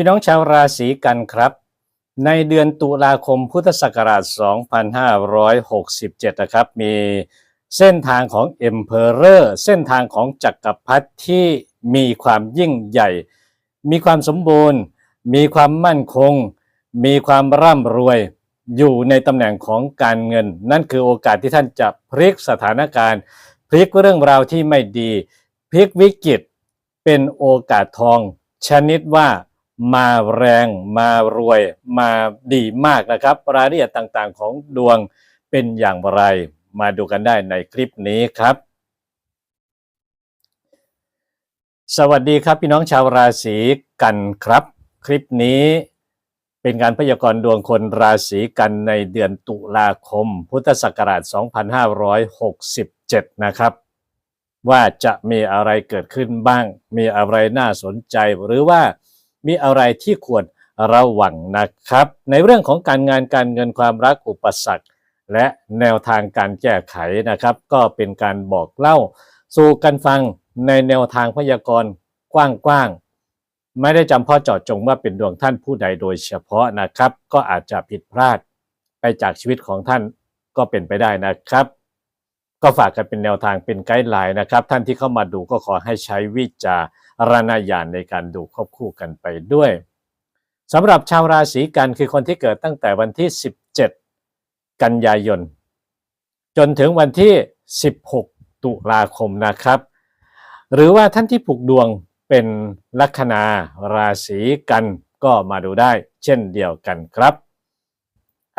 พี่น้องชาวราศีกันครับ ในเดือนตุลาคมพุทธศักราช 2567 นะครับ มีเส้นทางของ Emperor เส้นทางของจักรพรรดิที่มีความยิ่งใหญ่ มีความสมบูรณ์ มีความมั่นคง มีความร่ำรวย อยู่ในตำแหน่งของการเงิน นั่นคือโอกาสที่ท่านจะพลิกสถานการณ์ พลิกเรื่องราวที่ไม่ดี พลิกวิกฤตเป็นโอกาสทองชนิดว่า มาแรงมารวยมาดีมากนะครับ รายละเอียดต่างๆของดวงเป็นอย่างไร มาดูกันได้ในคลิปนี้ครับ สวัสดีครับพี่น้องชาวราศีกันครับ คลิปนี้เป็นการพยากรณ์ดวงคนราศีกันในเดือนตุลาคม พุทธศักราช 2567 นะครับ ว่าจะมีอะไรเกิดขึ้นบ้าง มีอะไรน่าสนใจหรือว่า มีอะไรที่ควรระวังนะครับ ในเรื่องของการงานการเงินความรักอุปสรรค และแนวทางการแก้ไขนะครับ ก็เป็นการบอกเล่า สู่กันฟังในแนวทางพยากรณ์กว้างๆไม่ได้จำเพาะเจาะจงว่าเป็นดวงท่านผู้ใดโดยเฉพาะนะครับ ก็อาจจะผิดพลาดไปจากชีวิตของท่านก็เป็นไปได้นะครับ ก็ฝากกันเป็นแนวทางเป็นไกด์ไลน์นะครับ ท่านที่เข้ามาดูก็ขอให้ใช้วิจารณญาณในการดูควบคู่กันไปด้วยสำหรับชาวราศีกันคือคนที่เกิดตั้งแต่วันที่ 17 กันยายน จนถึงวันที่ 16 ตุลาคมนะครับ หรือว่าท่านที่ผูกดวงเป็นลัคนาราศีกันก็มาดูได้เช่นเดียวกันครับ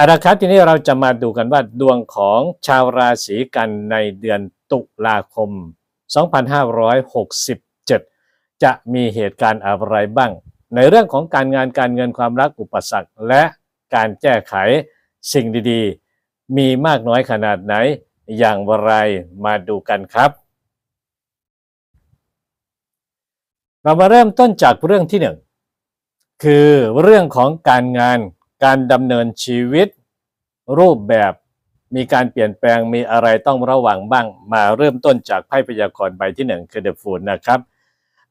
อาละครับทีนี้เราจะมาดูกันว่าดวงของชาวราศีกันในเดือนตุลาคม 2567 จะมีเหตุการณ์อะไรบ้าง ในเรื่องของการงานการเงินความรักอุปสรรค และการแก้ไขสิ่งดีๆ มีมากน้อยขนาดไหน อย่างไรมาดูกันครับ เรามาเริ่มต้นจากเรื่องที่หนึ่งคือเรื่องของการงาน การดำเนินชีวิต รูปแบบมีการเปลี่ยนแปลงมีอะไรต้องระวังบ้าง มาเริ่มต้นจากไพ่พยากรณ์ใบที่หนึ่งคือเดอะฟูนนะครับ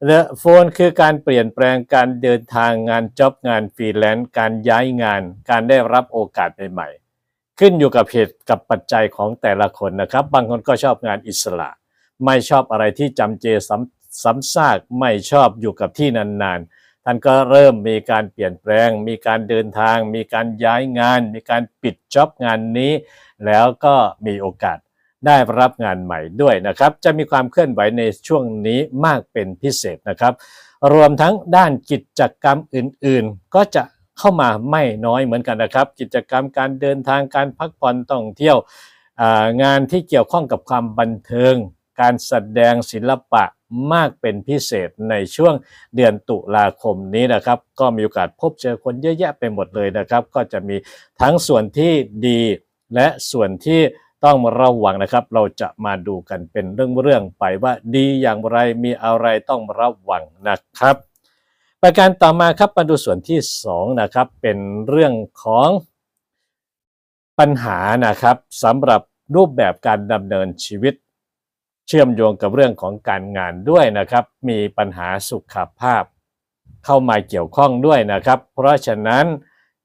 เดอะโฟนคือการเปลี่ยนแปลงการเดินทางงานจ็อบงานฟรีแลนซ์การย้ายงาน การได้รับโอกาสใหม่ๆขึ้นอยู่กับเหตุกับปัจจัยของแต่ละคนนะครับ บางคนก็ชอบงานอิสระ ไม่ชอบอะไรที่จำเจซ้ำซ้ำซากไม่ชอบอยู่กับที่นานๆ ท่านก็เริ่มมีการเปลี่ยนแปลง มีการเดินทาง มีการย้ายงาน มีการปิดจ็อบงานนี้ แล้วก็มีโอกาสได้รับงานใหม่ด้วยนะครับ จะมีความเคลื่อนไหวในช่วงนี้มากเป็นพิเศษนะครับ รวมทั้งด้านกิจกรรมอื่นๆ ก็จะเข้ามาไม่น้อยเหมือนกันนะครับ กิจกรรมการเดินทางการพักผ่อนท่องเที่ยวงานที่เกี่ยวข้องกับความบันเทิง การแสดงศิลปะมากเป็นพิเศษในช่วงเดือนตุลาคมนี้นะครับ ก็มีโอกาสพบเจอคนเยอะแยะไปหมดเลยนะครับ ก็จะมีทั้งส่วนที่ดีและส่วนที่ต้องระวังนะครับ เราจะมาดูกันเป็นเรื่องๆไปว่าดีอย่างไรมีอะไรต้องระวังนะครับ ประการต่อมาครับมาดูส่วนที่2นะครับเป็นเรื่องของปัญหานะครับสำหรับรูปแบบการดำเนินชีวิต เชื่อมโยงกับเรื่องของการงานด้วยนะครับ มีปัญหาสุขภาพ เข้ามาเกี่ยวข้องด้วยนะครับ เพราะฉะนั้น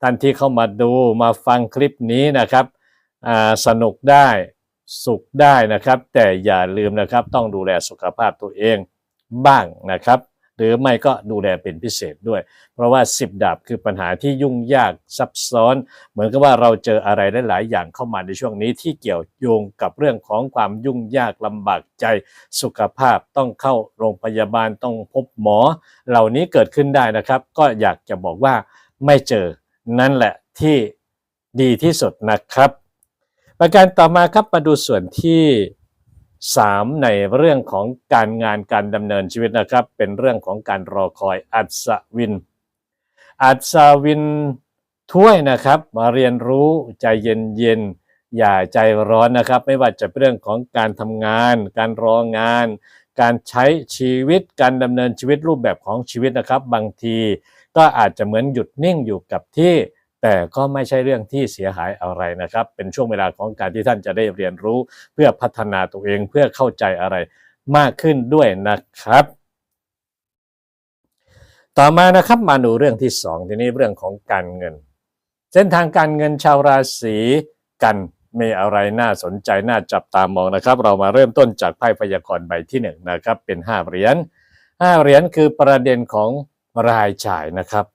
ท่านที่เข้ามาดูมาฟังคลิปนี้นะครับสนุกได้สุขได้นะครับ แต่อย่าลืมนะครับต้องดูแลสุขภาพตัวเองบ้างนะครับ รือไม่ก็ดูแลเป็นพิเศษด้วย เพราะว่า 10 ดาบคือปัญหาที่ยุ่งยากซับซ้อน เหมือนกับว่าเราเจออะไรหลายอย่างเข้ามาในช่วงนี้ที่เกี่ยวโยงกับเรื่องของความยุ่งยากลำบากใจสุขภาพต้องเข้าโรงพยาบาลต้องพบหมอ เหล่านี้เกิดขึ้นได้นะครับ ก็อยากจะบอกว่าไม่เจอนั่นแหละที่ดีที่สุดนะครับ ประการต่อมาครับมาดูส่วนที่ 3 ในเรื่องของการงานการดำเนินชีวิตนะครับ เป็นเรื่องของการรอคอยอัศวิน อัศวินถ้วยนะครับ มาเรียนรู้ใจเย็นๆอย่าใจร้อนนะครับ ไม่ว่าจะเป็นเรื่องของการทำงาน การรองาน การใช้ชีวิตการดำเนินชีวิตรูปแบบของชีวิตนะครับ บางทีก็อาจจะเหมือนหยุดนิ่งอยู่กับที่ แต่ก็ไม่ใช่เรื่องที่เสียหายอะไรนะครับ เป็นช่วงเวลาของการที่ท่านจะได้เรียนรู้ เพื่อพัฒนาตัวเองเพื่อเข้าใจอะไรมากขึ้นด้วยนะครับ ต่อมานะครับมาดูเรื่องที่สองทีนี้เรื่องของการเงิน เส้นทางการเงินชาวราศีกันมีอะไรน่าสนใจน่าจับตามองนะครับ เรามาเริ่มต้นจากไพ่พยากรณ์ใบที่หนึ่งนะครับเป็นห้าเหรียญห้าเหรียญคือประเด็นของรายจ่ายนะครับ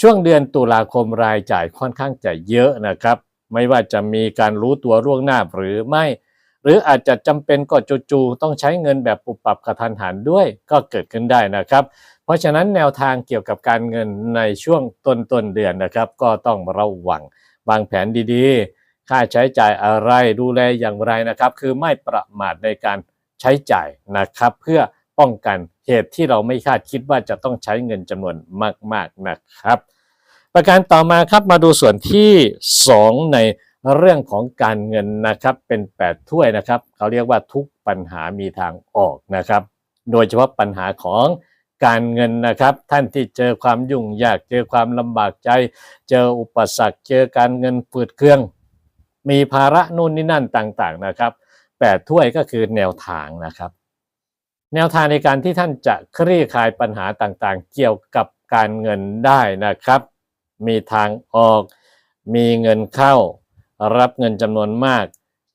ช่วงเดือนตุลาคมรายจ่ายค่อนข้างจะเยอะนะครับ ไม่ว่าจะมีการรู้ตัวล่วงหน้าหรือไม่ หรืออาจจะจำเป็นก็จู่ๆต้องใช้เงินแบบปุบปับกระทันหันด้วยก็เกิดขึ้นได้นะครับ เพราะฉะนั้นแนวทางเกี่ยวกับการเงินในช่วงต้นต้นเดือนนะครับ ก็ต้องระวังวางแผนดีๆ ค่าใช้จ่ายอะไรดูแลอย่างไรนะครับ คือไม่ประมาทในการใช้จ่ายนะครับ เพื่อ ป้องกันเหตุที่เราไม่คาดคิดว่าจะต้องใช้เงินจำนวนมาก ๆนะครับ ประการต่อมาครับมาดูส่วนที่ 2 ในเรื่องของการเงินนะครับเป็น 8 ถ้วยนะครับเขาเรียกว่าทุกปัญหามีทางออกนะครับ โดยเฉพาะปัญหาของการเงินนะครับ ท่านที่เจอความยุ่งยากเจอความลำบากใจ เจออุปสรรคเจอการเงินฝืดเครื่อง มีภาระนู่นนี่นั่นต่างๆนะครับแปดถ้วยก็คือแนวทางนะครับ แนวทางในการที่ท่านจะคลี่คลายปัญหาต่างๆ เกี่ยวกับการเงินได้นะครับ มีทางออก มีเงินเข้า รับเงินจำนวนมาก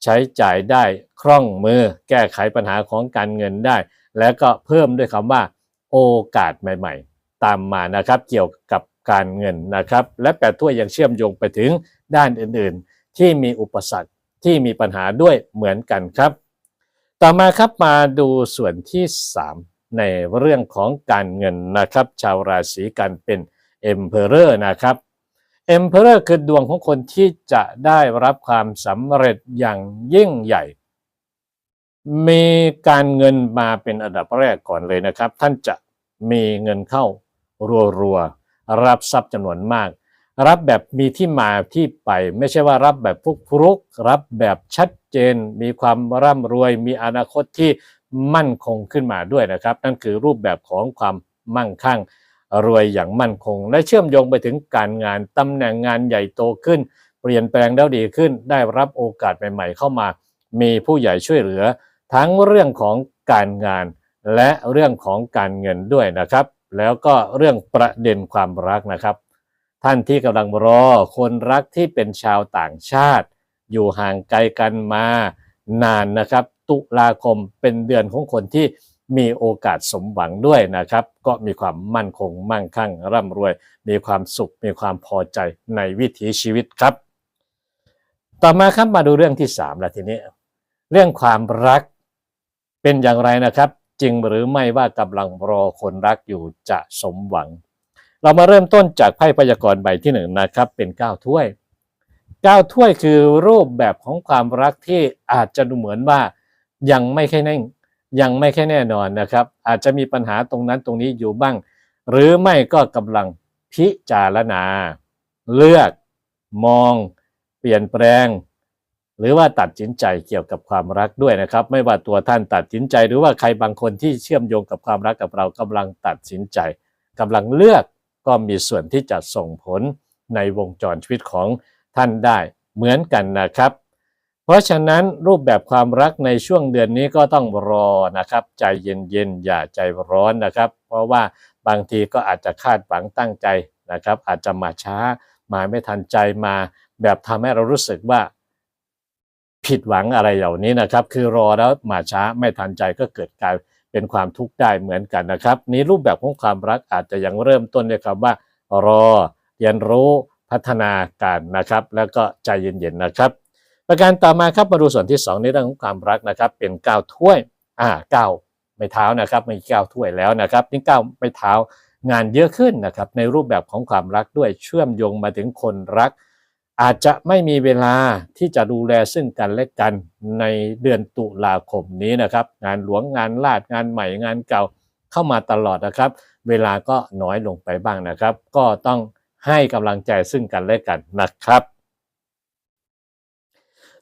ใช้จ่ายได้คล่องมือ แก้ไขปัญหาของการเงินได้ แล้วก็เพิ่มด้วยคำว่า โอกาสใหม่ๆ ตามมานะครับ เกี่ยวกับการเงินนะครับ และแปดถ้วยยังเชื่อมโยงไปถึงด้านอื่นๆ ที่มีอุปสรรคที่มีปัญหาด้วยเหมือนกันครับ ต่อมาครับมาดูส่วนที่ 3 ในเรื่องของการเงินนะครับ ชาวราศีกันเป็น Emperor นะครับ Emperor คือดวงของคนที่จะได้รับความสำเร็จอย่างยิ่งใหญ่ มีการเงินมาเป็นอันดับแรกก่อนเลยนะครับ ท่านจะมีเงินเข้ารัวๆ รับทรัพย์จำนวนมาก รับแบบมีที่มาที่ไป ไม่ใช่ว่ารับแบบฟุกฟุกรับแบบชัด เจน มีความร่ำรวย มีอนาคตที่มั่นคงขึ้นมาด้วยนะครับ นั่นคือรูปแบบของความมั่งคั่ง รวยอย่างมั่นคง และเชื่อมโยงไปถึงการงานตำแหน่งงานใหญ่โตขึ้น เปลี่ยนแปลงแล้วดีขึ้น ได้รับโอกาสใหม่ ๆ เข้ามา มีผู้ใหญ่ช่วยเหลือ ทั้งเรื่องของการงาน และเรื่องของการเงินด้วยนะครับ แล้วก็เรื่องประเด็นความรักนะครับ ท่านที่กำลังรอคนรักที่เป็นชาวต่างชาติ อยู่ห่างไกลกันมานานนะครับ ตุลาคมเป็นเดือนของคนที่มีโอกาสสมหวังด้วยนะครับ ก็มีความมั่นคงมั่งคั่ง ร่ำรวย มีความสุข มีความพอใจในวิถีชีวิตครับ ต่อมาครับมาดูเรื่องที่สามแล้วทีนี้ เรื่องความรักเป็นอย่างไรนะครับ จริงหรือไม่ว่ากำลังรอคนรักอยู่จะสมหวัง เรามาเริ่มต้นจากไพ่พยากรณ์ใบที่หนึ่งนะครับเป็นเก้าถ้วย เก้าถ้วยคือรูปแบบของความรักที่อาจจะดูเหมือนว่ายังไม่แค่แน่ยังไม่แค่แน่นอนนะครับ อาจจะมีปัญหาตรงนั้นตรงนี้อยู่บ้าง หรือไม่ก็กำลังพิจารณา เลือก มอง เปลี่ยนแปลง หรือว่าตัดสินใจเกี่ยวกับความรักด้วยนะครับ ไม่ว่าตัวท่านตัดสินใจ หรือว่าใครบางคนที่เชื่อมโยงกับความรักกับเรากำลังตัดสินใจกำลังเลือกก็มีส่วนที่จะส่งผลในวงจรชีวิตของ ท่านได้เหมือนกันนะครับ เพราะฉะนั้นรูปแบบความรักในช่วงเดือนนี้ก็ต้องรอนะครับ ใจเย็นๆอย่าใจร้อนนะครับ เพราะว่าบางทีก็อาจจะคาดหวังตั้งใจนะครับ อาจจะมาช้ามาไม่ทันใจมา แบบทำให้เรารู้สึกว่า ผิดหวังอะไรเหล่านี้นะครับ คือรอแล้วมาช้าไม่ทันใจก็เกิดกายเป็นความทุกข์ได้เหมือนกันนะครับ นี้รูปแบบของความรักอาจจะยังเริ่มต้นด้วยคำว่า รอ เรียนรู้ พัฒนาการนะครับ แล้วก็ใจเย็นๆนะครับ ประการต่อมาครับมาดูส่วนที่ 2 ในเรื่องของความรักนะครับ เป็นก้าวถ้วยอ่าก้าวไม่เท้านะครับไม่ก้าวถ้วยแล้วนะครับนี่ก้าวไม่เท้างานเยอะขึ้นนะครับในรูปแบบของความรักด้วยเชื่อมโยงมาถึงคนรัก อาจจะไม่มีเวลาที่จะดูแลซึ่งกันและกันในเดือนตุลาคมนี้นะครับ งานหลวงงานลาดงานใหม่งานเก่าเข้ามาตลอดนะครับ เวลาก็น้อยลงไปบ้างนะครับ ก็ต้อง ให้กำลังใจซึ่งกันและกันนะครับ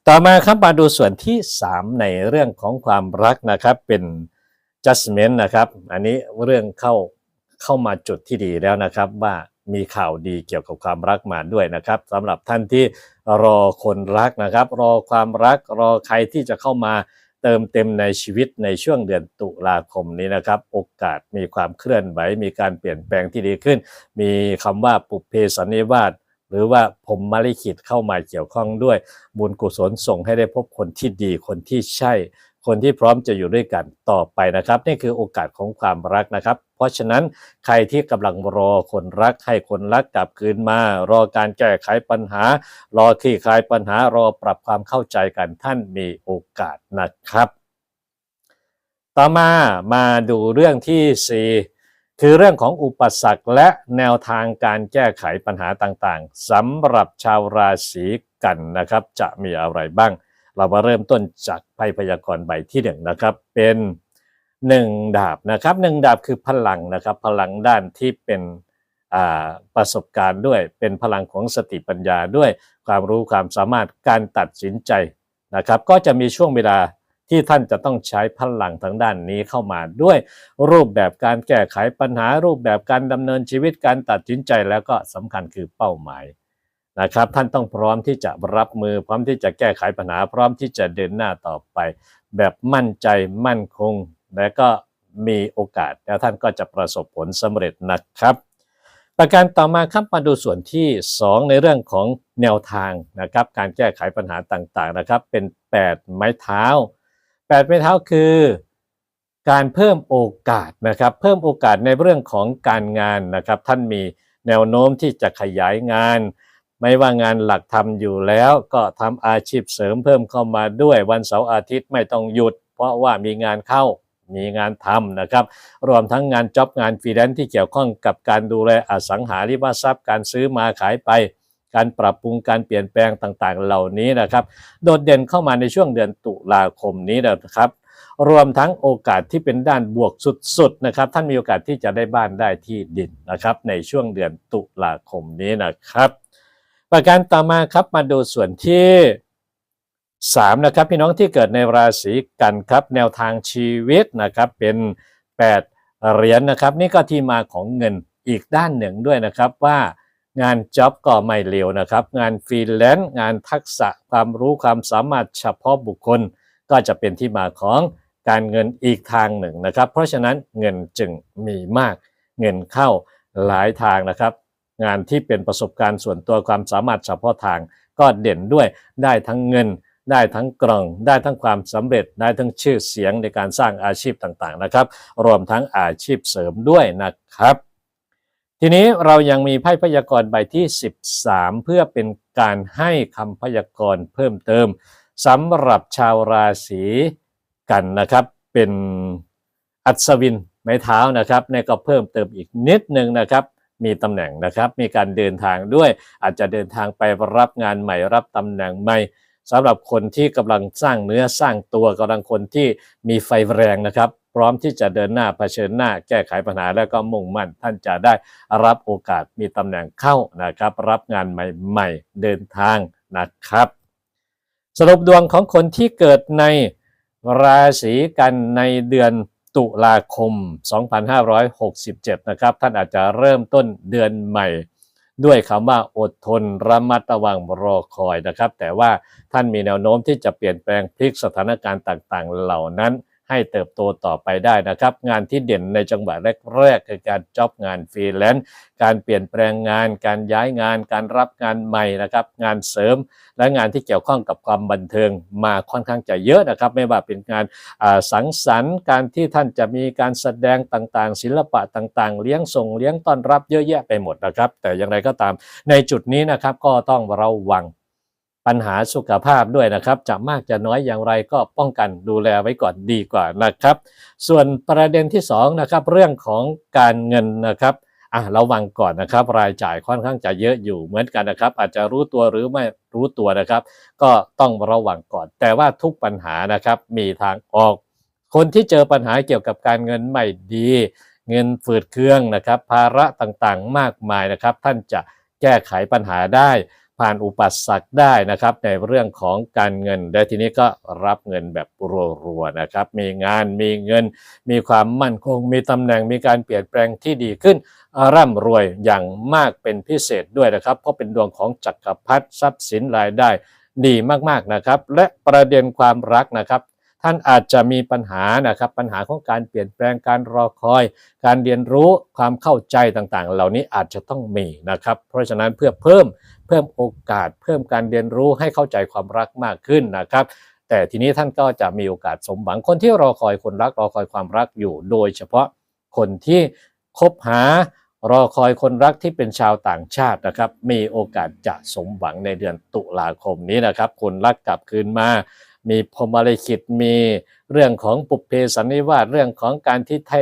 ต่อมาครับมาดูส่วนที่ 3 ในเรื่องของความรักนะครับเป็น judgment นะครับ อันนี้เรื่องเข้าเข้ามาจุดที่ดีแล้วนะครับว่ามีข่าวดีเกี่ยวกับความรักมาด้วยนะครับสำหรับท่านที่รอคนรักนะครับ รอความรักรอใครที่จะเข้ามา เติมเต็มในชีวิตในช่วงเดือนตุลาคมนี้นะครับ โอกาสมีความเคลื่อนไหวมีการเปลี่ยนแปลงที่ดีขึ้น มีคำว่าปุพเพสันนิวาสหรือว่าผมมาลิขิตเข้ามาเกี่ยวข้องด้วย บุญกุศลส่งให้ได้พบคนที่ดีคนที่ใช่ คนที่พร้อมจะอยู่ด้วยกันต่อไปนะครับ นี่คือโอกาสของความรักนะครับ เพราะฉะนั้นใครที่กำลังรอคนรักให้คนรักกลับคืนมา รอการแก้ไขปัญหา รอคลี่คลายปัญหารอปรับความเข้าใจกันท่านมีโอกาสนะครับ ต่อมามาดูเรื่องที่ 4คือเรื่องของอุปสรรคและแนวทางการแก้ไขปัญหาต่างๆสำหรับชาวราศีกันนะครับ จะมีอะไรบ้าง เรามาเริ่มต้นจากไพ่พยากรณ์ใบที่หนึ่งนะครับ เป็นหนึ่งดาบนะครับหนึ่งดาบคือพลังนะครับ พลังด้านที่เป็นประสบการณ์ด้วย เป็นพลังของสติปัญญาด้วยความรู้ความสามารถการตัดสินใจนะครับ ก็จะมีช่วงเวลาที่ท่านจะต้องใช้พลังทางด้านนี้เข้ามาด้วย รูปแบบการแก้ไขปัญหารูปแบบการดำเนินชีวิตการตัดสินใจแล้วก็สำคัญคือเป้าหมาย นะครับท่านต้องพร้อมที่จะรับมือ พร้อมที่จะแก้ไขปัญหา พร้อมที่จะเดินหน้าต่อไป แบบมั่นใจมั่นคง และก็มีโอกาสแล้วท่านก็จะประสบผลสำเร็จนะครับ ประการต่อมาครับมาดูส่วนที่ 2 ในเรื่องของแนวทางนะครับ การแก้ไขปัญหาต่างๆนะครับ เป็น 8 ไม้เท้า 8 ไม้เท้าคือการเพิ่มโอกาสนะครับ เพิ่มโอกาสในเรื่องของการงานนะครับ ท่านมีแนวโน้มที่จะขยายงาน ไม่ว่างานหลักทำอยู่แล้วก็ทำอาชีพเสริมเพิ่มเข้ามาด้วยวันเสาร์อาทิตย์ไม่ต้องหยุด เพราะว่ามีงานเข้ามีงานทำนะครับ รวมทั้งงานจ็อบงานฟรีแลนซ์ที่เกี่ยวข้องกับการดูแลอสังหาริมทรัพย์การซื้อมาขายไป การปรับปรุงการเปลี่ยนแปลงต่างๆ เหล่านี้นะครับ โดดเด่นเข้ามาในช่วงเดือนตุลาคมนี้นะครับ รวมทั้งโอกาสที่เป็นด้านบวกสุดๆนะครับ ท่านมีโอกาสที่จะได้บ้านได้ที่ดินนะครับ ในช่วงเดือนตุลาคมนี้นะครับ ประการต่อมาครับมาดูส่วนที่ 3 นะครับ พี่น้องที่เกิดในราศีกันครับ แนวทางชีวิตนะครับเป็น 8 เหรียญนะครับ นี่ก็ที่มาของเงินอีกด้านหนึ่งด้วยนะครับว่างานจ็อบก็ไม่เร็วนะครับ งานฟรีแลนซ์งานทักษะความรู้ความสามารถเฉพาะบุคคล ก็จะเป็นที่มาของการเงินอีกทางหนึ่งนะครับ เพราะฉะนั้นเงินจึงมีมากเงินเข้าหลายทางนะครับ งานที่เป็นประสบการณ์ส่วนตัวความสามารถเฉพาะทาง ก็เด่นด้วยได้ทั้งเงิน ได้ทั้งกล่อง ได้ทั้งความสำเร็จ ได้ทั้งชื่อเสียงในการสร้างอาชีพต่างๆนะครับ รวมทั้งอาชีพเสริมด้วยนะครับ ทีนี้เรายังมีไพ่พยากรณ์ใบที่ 13 เพื่อเป็นการให้คำพยากรณ์เพิ่มเติมสำหรับชาวราศีกันนะครับ เป็นอัศวินไม้เท้านะครับนี่ก็เพิ่มเติมอีกนิดหนึ่งนะครับ มีตำแหน่งนะครับ มีการเดินทางด้วยอาจจะเดินทางไปรับงานใหม่รับตำแหน่งใหม่สำหรับคนที่กำลังสร้างเนื้อสร้างตัวกำลังคนที่มีไฟแรงนะครับ พร้อมที่จะเดินหน้าเผชิญหน้า แก้ไขปัญหาแล้วก็มุ่งมั่นท่านจะได้รับโอกาสมีตำแหน่งเข้านะครับ รับงานใหม่ ๆ เดินทางนะครับ สรุปดวงของคนที่เกิดในราศีกันในเดือน ตุลาคม 2567 นะครับ ท่านอาจจะเริ่มต้นเดือนใหม่ ด้วยคำว่าอดทนระมัดระวังรอคอยนะครับ แต่ว่าท่านมีแนวโน้มที่จะเปลี่ยนแปลงพลิกสถานการณ์ต่างๆ เหล่านั้น ให้เติบโตต่อไปได้นะครับ งานที่เด่นในจังหวะแรกๆคือการจ็อบงานฟรีแลนซ์การเปลี่ยนแปลงงาน การย้ายงาน การรับงานใหม่นะครับ งานเสริม และงานที่เกี่ยวข้องกับความบันเทิงมาค่อนข้างจะเยอะนะครับ ไม่ว่าเป็นงานสังสรรค์ การที่ท่านจะมีการแสดงต่างๆ ศิลปะต่างๆ เลี้ยงส่งเลี้ยงต้อนรับเยอะแยะไปหมดนะครับ แต่อย่างไรก็ตามในจุดนี้นะครับก็ต้องระวัง ปัญหาสุขภาพด้วยนะครับ จะมากจะน้อยอย่างไรก็ป้องกันดูแลไว้ก่อนดีกว่านะครับ ส่วนประเด็นที่สองนะครับเรื่องของการเงินนะครับอะระวังก่อนนะครับ รายจ่ายค่อนข้างจะเยอะอยู่เหมือนกันนะครับ อาจจะรู้ตัวหรือไม่รู้ตัวนะครับ ก็ต้องระวังก่อน แต่ว่าทุกปัญหานะครับมีทางออก คนที่เจอปัญหาเกี่ยวกับการเงินไม่ดี เงินฝืดเครื่องนะครับ ภาระต่างๆมากมายนะครับ ท่านจะแก้ไขปัญหาได้ ผ่านอุปสรรคได้นะครับ ในเรื่องของการเงิน และทีนี้ก็รับเงินแบบรัวๆนะครับ มีงานมีเงิน มีความมั่นคง มีตำแหน่งมีการเปลี่ยนแปลงที่ดีขึ้น ร่ำรวยอย่างมากเป็นพิเศษด้วยนะครับ เพราะเป็นดวงของจักรพรรดิทรัพย์สินรายได้ดีมากๆนะครับ และประเด็นความรักนะครับ ท่านอาจจะมีปัญหานะครับปัญหาของการเปลี่ยนแปลงการรอคอย การเรียนรู้ความเข้าใจต่างๆ เหล่านี้อาจจะต้องมีนะครับ เพราะฉะนั้นเพื่อเพิ่มเพิ่มโอกาส เพิ่มการเรียนรู้ให้เข้าใจความรักมากขึ้นนะครับ แต่ทีนี้ท่านก็จะมีโอกาสสมหวังคนที่รอคอยคนรักรอคอยความรักอยู่ โดยเฉพาะคนที่คบหารอคอยคนรักที่เป็นชาวต่างชาตินะครับ มีโอกาสจะสมหวังในเดือนตุลาคมนี้นะครับ คนรักกลับคืนมา มีพรมลิขิตมีเรื่องของปุพเพสันนิวาสเรื่องของการที่ให้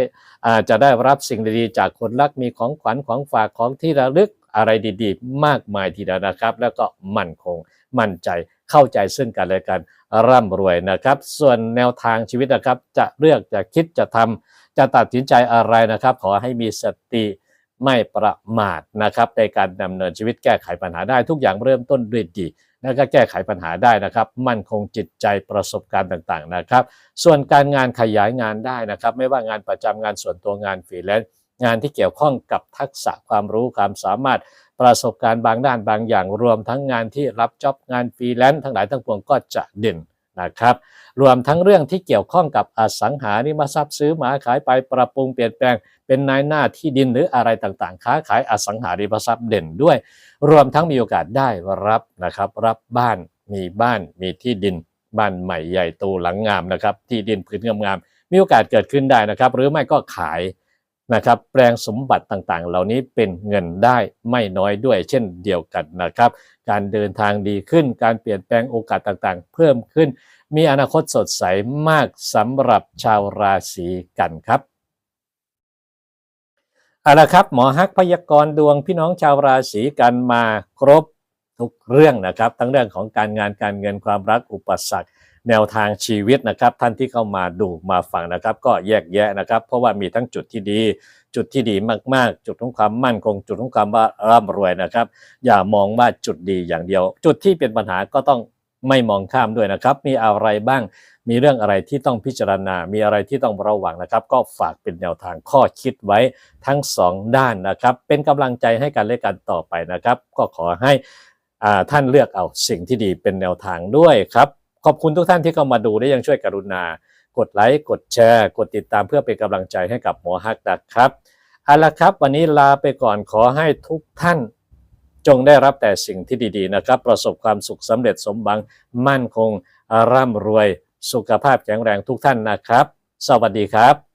จะได้รับสิ่งดีๆจากคนรักมีของขวัญของฝากของที่ระลึกอะไรดีๆ มากมายทีเดียวนะครับ แล้วก็มั่นคงมั่นใจเข้าใจซึ่งกันและกันร่ำรวยนะครับ ส่วนแนวทางชีวิตนะครับ จะเลือกจะคิดจะทำจะตัดสินใจอะไรนะครับ ขอให้มีสติไม่ประมาทนะครับในการดำเนินชีวิตแก้ไขปัญหาได้ทุกอย่างเริ่มต้นด้วยดี แล้วก็แก้ไขปัญหาได้นะครับ มั่นคงจิตใจประสบการณ์ต่างๆนะครับ ส่วนการงานขยายงานได้นะครับ ไม่ว่างานประจำงานส่วนตัวงานฟรีแลนซ์งานที่เกี่ยวข้องกับทักษะความรู้ความสามารถประสบการณ์บางด้านบางอย่างรวมทั้งงานที่รับจ็อบงานฟรีแลนซ์ทั้งหลายทั้งปวงก็จะเด่น นะครับ รวมทั้งเรื่องที่เกี่ยวข้องกับอสังหาริมทรัพย์ซื้อหมาขายไปปรับปรุงเปลี่ยนแปลง เป็นนายหน้าที่ดินหรืออะไรต่างๆ ค้าขายอสังหาริมทรัพย์เด่นด้วย รวมทั้งมีโอกาสได้รับนะครับรับบ้านมีบ้านมีที่ดินบ้านใหม่ใหญ่โตหลังงามนะครับที่ดินพื้นงามๆมีโอกาสเกิดขึ้นได้นะครับ หรือไม่ก็ขาย นะครับแปลงสมบัติต่างๆ เหล่านี้เป็นเงินได้ไม่น้อยด้วยเช่นเดียวกันนะครับ การเดินทางดีขึ้น การเปลี่ยนแปลงโอกาสต่างๆ เพิ่มขึ้น มีอนาคตสดใสมากสำหรับชาวราศีกันครับเอาละครับหมอฮักพยากรณ์ดวงพี่น้องชาวราศีกันมาครบทุกเรื่องนะครับ ทั้งเรื่องของการงานการเงินความรักอุปสรรค แนวทางชีวิตนะครับ ท่านที่เข้ามาดูมาฟังนะครับ ก็แยกแยะนะครับ เพราะว่ามีทั้งจุดที่ดี จุดที่ดีมากๆ จุดของความมั่นคง จุดของความว่าร่ำรวยนะครับ อย่ามองว่าจุดดีอย่างเดียว จุดที่เป็นปัญหาก็ต้องไม่มองข้ามด้วยนะครับ มีอะไรบ้าง มีเรื่องอะไรที่ต้องพิจารณา มีอะไรที่ต้องระวังนะครับ ก็ฝากเป็นแนวทางข้อคิดไว้ทั้งสองด้านนะครับ เป็นกำลังใจให้กันและกันต่อไปนะครับ ก็ขอให้อ่าท่านเลือกเอาสิ่งที่ดีเป็นแนวทางด้วยครับ ขอบคุณทุกท่านที่เข้ามาดูและยังช่วยกรุณา กดไลค์ กดแชร์ กดติดตามเพื่อเป็นกำลังใจให้กับหมอฮักนะครับเอาละครับ วันนี้ลาไปก่อนขอให้ทุกท่านจงได้รับแต่สิ่งที่ดีๆนะครับ ประสบความสุขสำเร็จสมบังมั่นคงร่ำรวย สุขภาพแข็งแรงทุกท่านนะครับ สวัสดีครับ